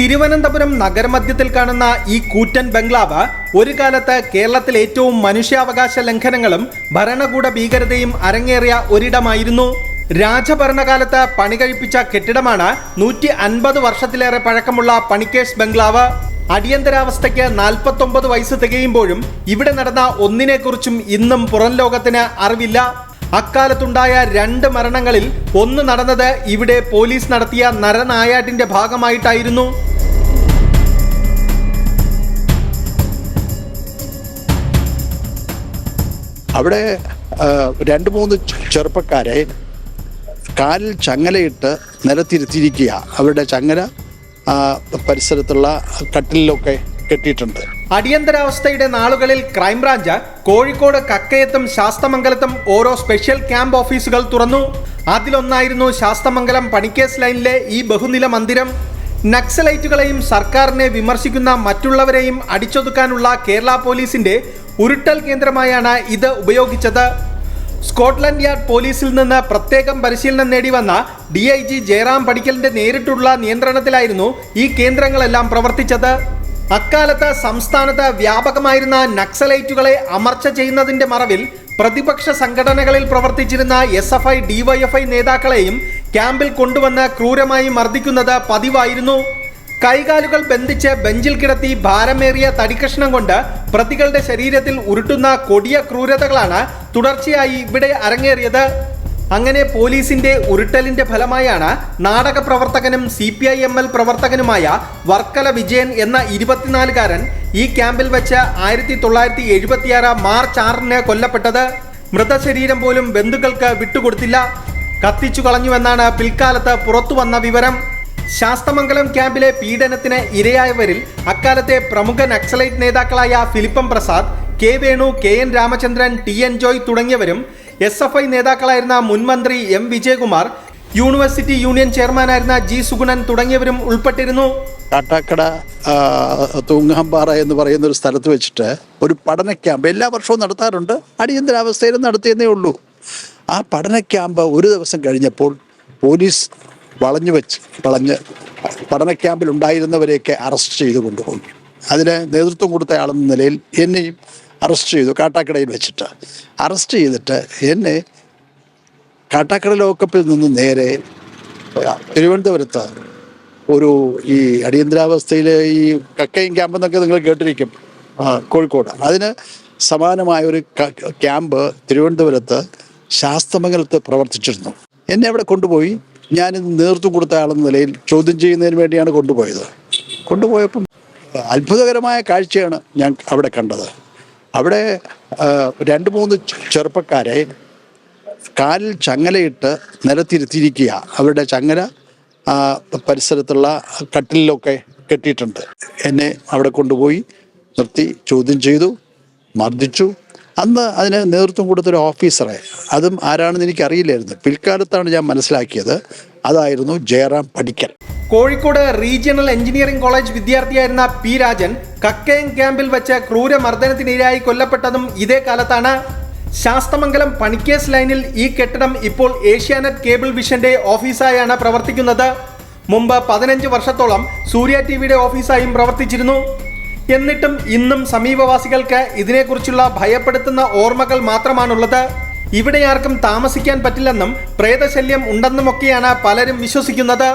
തിരുവനന്തപുരം നഗരമധ്യത്തിൽ കാണുന്ന ഈ കൂറ്റൻ ബംഗ്ലാവ് ഒരു കാലത്ത് കേരളത്തിൽ ഏറ്റവും മനുഷ്യാവകാശ ലംഘനങ്ങളും ഭരണകൂട ഭീകരതയും അരങ്ങേറിയ ഒരിടമായിരുന്നു. രാജഭരണകാലത്ത് പണി കഴിപ്പിച്ച കെട്ടിടമാണ് നൂറ്റി അൻപത് വർഷത്തിലേറെ പഴക്കമുള്ള പണിക്കേഷ് ബംഗ്ലാവ്. അടിയന്തരാവസ്ഥയ്ക്ക് നാൽപ്പത്തൊമ്പത് വയസ്സ് തികയുമ്പോഴും ഇവിടെ നടന്ന ഒന്നിനെക്കുറിച്ചും ഇന്നും പുറം ലോകത്തിന് അറിവില്ല. അക്കാലത്തുണ്ടായ രണ്ട് മരണങ്ങളിൽ ഒന്ന് നടന്നത് ഇവിടെ പോലീസ് നടത്തിയ നരനായാട്ടിന്റെ ഭാഗമായിട്ടായിരുന്നു. അവിടെ രണ്ട് മൂന്ന് ചെറുപ്പക്കാരെ കാലിൽ ചങ്ങലയിട്ട് നിലത്തിരുത്തിയിരിക്കുക. അവരുടെ ചങ്ങല പരിസരത്തുള്ള കട്ടിലൊക്കെ കെട്ടിയിട്ടുണ്ട്. അടിയന്തരാവസ്ഥയുടെ നാളുകളിൽ ക്രൈംബ്രാഞ്ച് കോഴിക്കോട് കക്കയത്തും ശാസ്തമംഗലത്തും ഓരോ സ്പെഷ്യൽ ക്യാമ്പ് ഓഫീസുകൾ തുറന്നു. അതിലൊന്നായിരുന്നു ശാസ്തമംഗലം പണിക്കേസ് ലൈനിലെ ഈ ബഹുനില മന്ദിരം. നക്സലൈറ്റുകളെയും സർക്കാരിനെ വിമർശിക്കുന്ന മറ്റുള്ളവരെയും അടിച്ചൊതുക്കാനുള്ള കേരള പോലീസിന്റെ ഉരുട്ടൽ കേന്ദ്രമായാണ് ഇത് ഉപയോഗിച്ചത്. സ്കോട്ട്ലൻഡ് യാർഡ് പോലീസിൽ നിന്ന് പ്രത്യേകം പരിശീലനം നേടി വന്ന ഡി ഐ ജി ജയറാം പടിക്കലിന്റെ നേരിട്ടുള്ള നിയന്ത്രണത്തിലായിരുന്നു ഈ കേന്ദ്രങ്ങളെല്ലാം പ്രവർത്തിച്ചത്. അക്കാലത്ത് സംസ്ഥാനത്ത് വ്യാപകമായിരുന്ന നക്സലൈറ്റുകളെ അമർച്ച ചെയ്യുന്നതിന്റെ മറവിൽ പ്രതിപക്ഷ സംഘടനകളിൽ പ്രവർത്തിച്ചിരുന്ന എസ് എഫ് ഐ ഡിവൈഎഫ്ഐ നേതാക്കളെയും ക്യാമ്പിൽ കൊണ്ടുവന്ന് ക്രൂരമായി മർദ്ദിക്കുന്നത് പതിവായിരുന്നു. കൈകാലുകൾ ബന്ധിച്ച് ബെഞ്ചിൽ കിടത്തി ഭാരമേറിയ തടിക്കഷ്ണം കൊണ്ട് പ്രതികളുടെ ശരീരത്തിൽ ഉരുട്ടുന്ന കൊടിയ ക്രൂരതകളാണ് തുടർച്ചയായി ഇവിടെ അരങ്ങേറിയത്. അങ്ങനെ പോലീസിന്റെ ഉരുട്ടലിന്റെ ഫലമായാണ് നാടക പ്രവർത്തകനും C P I M L പ്രവർത്തകനുമായ വർക്കല വിജയൻ എന്ന ഇരുപത്തിനാലുകാരൻ ഈ ക്യാമ്പിൽ വെച്ച് ആയിരത്തി തൊള്ളായിരത്തി എഴുപത്തിയാറ് മാർച്ച് ആറിന് കൊല്ലപ്പെട്ടത്. മൃതശരീരം പോലും ബന്ധുക്കൾക്ക് വിട്ടുകൊടുത്തില്ല. കത്തിച്ചു കളഞ്ഞുവെന്നാണ് പിൽക്കാലത്ത് പുറത്തു വന്ന വിവരം. ശാസ്തമംഗലം ക്യാമ്പിലെ പീഡനത്തിന് ഇരയായവരിൽ അക്കാലത്തെ പ്രമുഖ നക്സലൈറ്റ് നേതാക്കളായ ഫിലിപ്പം Prasad K Venu K N Ramachandran T N Joy തുടങ്ങിയവരും എസ് എഫ് ഐ നേതാക്കളായിരുന്ന മുൻമന്ത്രി എം വിജയകുമാർ യൂണിവേഴ്സിറ്റി യൂണിയൻ ചെയർമാനായിരുന്ന ജി സുഗുണൻ തുടങ്ങിയവരും ഉൾപ്പെട്ടിരുന്നു. കാട്ടാക്കട തൂങ്ങാമ്പാറ എന്ന് പറയുന്ന ഒരു സ്ഥലത്ത് വെച്ചിട്ട് ഒരു പഠന ക്യാമ്പ് എല്ലാ വർഷവും നടത്താറുണ്ട്. അടിയന്തരാവസ്ഥയിലും നടത്തിയെന്നേ ഉള്ളൂ. ആ പഠന ക്യാമ്പ് ഒരു ദിവസം കഴിഞ്ഞപ്പോൾ പോലീസ് വളഞ്ഞു വെച്ച് വളഞ്ഞ് പഠന ക്യാമ്പിൽ ഉണ്ടായിരുന്നവരെയൊക്കെ അറസ്റ്റ് ചെയ്ത് കൊണ്ടുപോകും അതിന് നേതൃത്വം കൊടുത്ത ആളെന്ന നിലയിൽ എന്നെയും അറസ്റ്റ് ചെയ്തു കാട്ടാക്കടയിൽ വെച്ചിട്ട്. അറസ്റ്റ് ചെയ്തിട്ട് എന്നെ കാട്ടാക്കട ലോക്കപ്പിൽ നിന്ന് നേരെ തിരുവനന്തപുരത്ത് ഒരു ഈ അടിയന്തരാവസ്ഥയിലെ ഈ കക്കയും ക്യാമ്പ് എന്നൊക്കെ നിങ്ങൾ കേട്ടിരിക്കും കോഴിക്കോട്. അതിന് സമാനമായ ഒരു ക്യാമ്പ് തിരുവനന്തപുരത്ത് ശാസ്തമംഗലത്ത് പ്രവർത്തിച്ചിരുന്നു. എന്നെ അവിടെ കൊണ്ടുപോയി ഞാൻ നേതൃത്വം കൊടുത്ത ആളെന്ന നിലയിൽ ചോദ്യം ചെയ്യുന്നതിന് വേണ്ടിയാണ് കൊണ്ടുപോയത്. കൊണ്ടുപോയപ്പം അത്ഭുതകരമായ കാഴ്ചയാണ് ഞാൻ അവിടെ കണ്ടത്. അവിടെ രണ്ട് മൂന്ന് ചെറുപ്പക്കാരെ കാലിൽ ചങ്ങലയിട്ട് നിലത്തിരുത്തിയിരിക്കുക. അവരുടെ ചങ്ങല പരിസരത്തുള്ള കട്ടിലൊക്കെ കെട്ടിയിട്ടുണ്ട്. എന്നെ അവിടെ കൊണ്ടുപോയി നിർത്തി ചോദ്യം ചെയ്തു മർദ്ദിച്ചു. അന്ന് അതിന് നേതൃത്വം കൊടുത്തൊരു ഓഫീസറെ. അതും ആരാണെന്ന് എനിക്ക് അറിയില്ലായിരുന്നു പിൽക്കാലത്താണ് ഞാൻ മനസ്സിലാക്കിയത്. അതായിരുന്നു Jayaram Padikkal. Kozhikode regional engineering college വിദ്യാർത്ഥിയായിരുന്ന P Rajan Kakkayam ക്യാമ്പിൽ വെച്ച ക്രൂരമർദ്ദനത്തിനിരയായി കൊല്ലപ്പെട്ടതും ഇതേ കാലത്താണ്. ശാസ്തമംഗലം പണിക്കേസ് ലൈനിൽ ഈ കെട്ടിടം ഇപ്പോൾ ഏഷ്യാനെറ്റ് കേബിൾ വിഷന്റെ ഓഫീസായാണ് പ്രവർത്തിക്കുന്നത്. മുമ്പ് പതിനഞ്ച് വർഷത്തോളം സൂര്യ ടി വിയുടെ ഓഫീസായും പ്രവർത്തിച്ചിരുന്നു. എന്നിട്ടും ഇന്നും സമീപവാസികൾക്ക് ഇതിനെക്കുറിച്ചുള്ള ഭയപ്പെടുത്തുന്ന ഓർമ്മകൾ മാത്രമാണുള്ളത്. ഇവിടെ ആർക്കും താമസിക്കാൻ പറ്റില്ലെന്നും പ്രേതശല്യം ഉണ്ടെന്നുമൊക്കെയാണ് പലരും വിശ്വസിക്കുന്നത്.